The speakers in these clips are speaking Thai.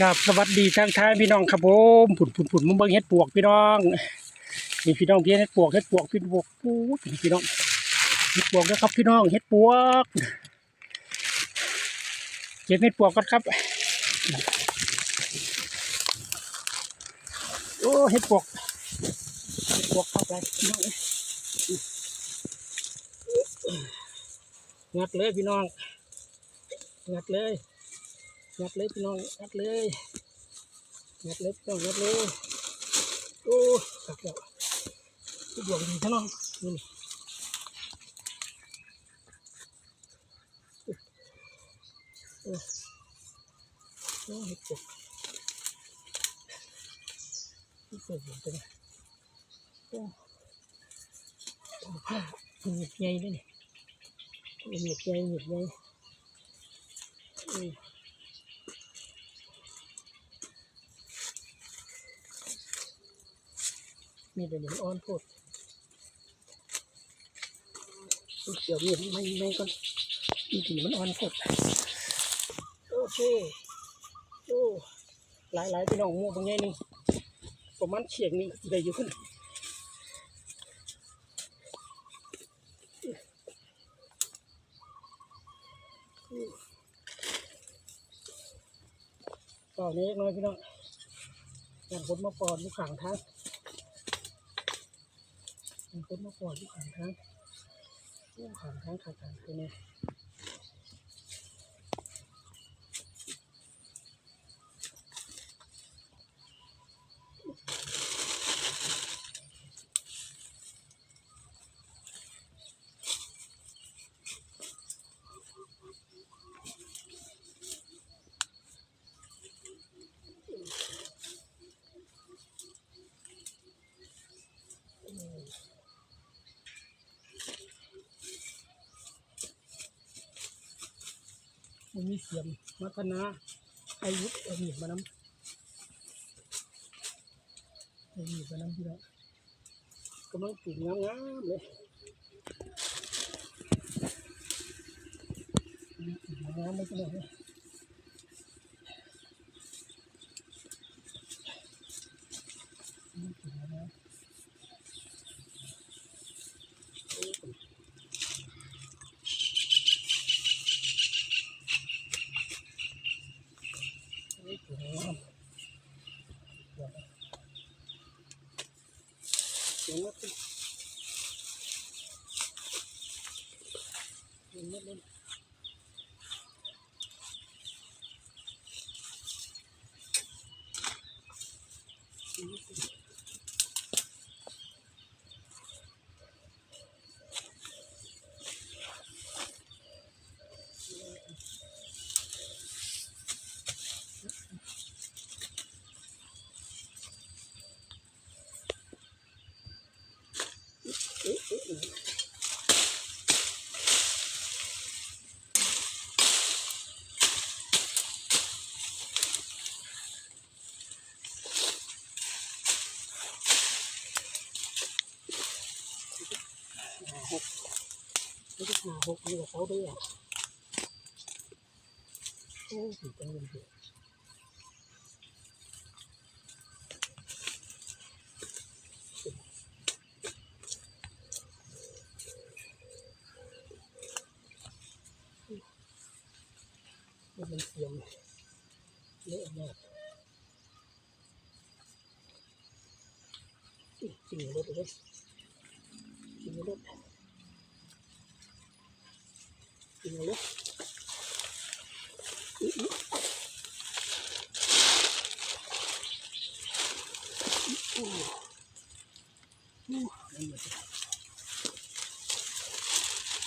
ครับสวัสดีทางท้ายพี่น้องครับผมผุดผุดผุดมุมเบิ้งเฮ็ดปวกพี่น้องนี่พี่น้องพี่เฮ็ดปวกเฮ็ดปวกพี่ปวกปูนี่พี่น้องเฮ็ดปวกนะครับพี่น้องเฮ็ดปวกเก็บเฮ็ดปวกกันครับโอ้เฮ็ดปวกเฮ็ดปวกเข้าไปพี่น้องงัดเลยพี่น้องงัดเลย งัดเลยพี่น้องงัดเลยงัดเลยพี่น้องงัดเลยโอ้ขับแล้วพี่บวกดีพี่น้องนี่โอ้โอ้เห็ดปวกเห็ดปวกอยู่ตรงนี้โอ้โอ้ผ้าหยียบใหญ่ด้วยนี่โอ้เหยียบใหญ่หยียบใหญ่อืม มีเดี๋ยวมันอ่อนโพดเดี๋ยวมีไม่ไม่ก่อนมีแต่มันอ่อนโพดโอเคโอ้หลายหลายพี่น้องหมูบางใหญ่นึ่งประมาณเฉียงนึงได้อยู่ขึ้นต่อนี้น้อยพี่น้องอย่างคนมาปอนลูกขางทางมัน เป็นมาก่อนที่ขังทั้งโอ้ขังทั้งขังทั้งคือเนี่ย มันมีเสียมมัฒนาอายุเอาหนีบมานำเอาหนีบมานำพี่น้องกำลังปลูกงามๆเลยปลูกงามๆเลยพี่น้องเลยปลูกงามๆนี่ปลูกงามเดี๋ยวนะเดี๋ยวนะพี่ เดี๋ยวนะเล่นหาหก นี่ก็หาหกนี่กับเขาด้วยอะโอ้ยจังเเป็นเสียเละมากอุ๊ยจริงเลยจริงรถจริงรถอุ๊ยอุ๊ยอุ๊ยอุ๊ยนั่นมันจะ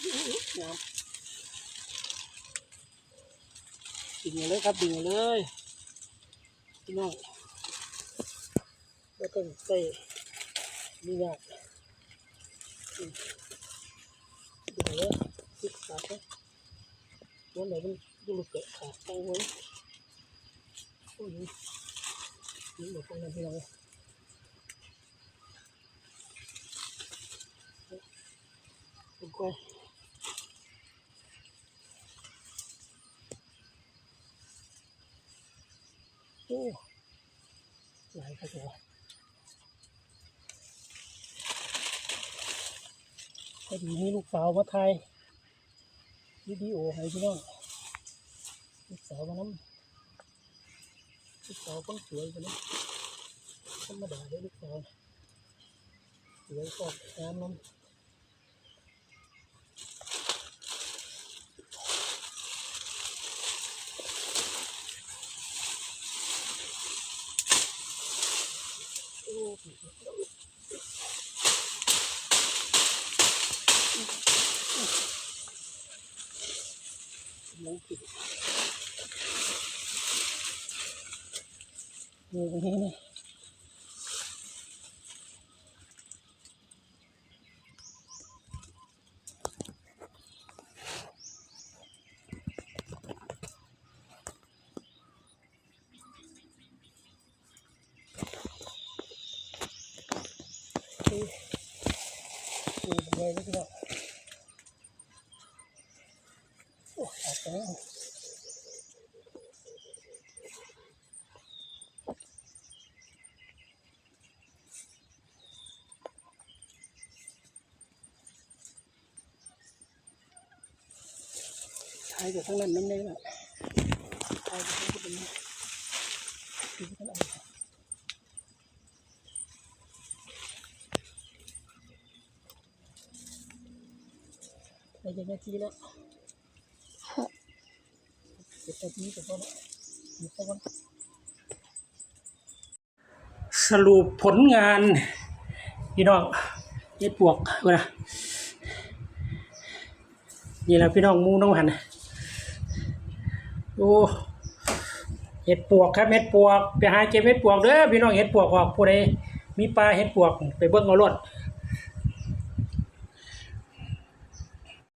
อุ๊ยอุ๊ยน้ำดึงเลยครับดึงเลยพี่น้องแล้วก็ใส่นี่ยากอืมดึงเลยติดขาดเลย วันไหนมันดูลูกเกะขาดตั้งไว้โอ้ยนี่หม วิดีโอให้พี่น้องลูกสาวมาน้ำลูกสาวคนสวยกันนะธรรมดาเลยลูกสาวสวยกอบงามน้ำนี่ต รงนี้นี่นี่นี่เป็นไงลูกพี่น้องโอ้ขาดไปแล้ว ทายจากข้างนั้นน้ำเลยล่ะทายจากข้างบนนี้ดูข้างหลังไปยังนาทีแล้วเดนาทีก็พอแล้วหยุดสักวันสรุปผลงานพี่น้องเย็ดปวกเวลานี่แหละพี่น้องมูน้องหัน โอ้เห็ดปวกครับเห็ดปวก ไปหาเก็บเห็ดปวกเด้อพี่น้องเห็ดปวกออกผู้ใดมีปลาเห็ดปวกไปเบิ่งเอารถ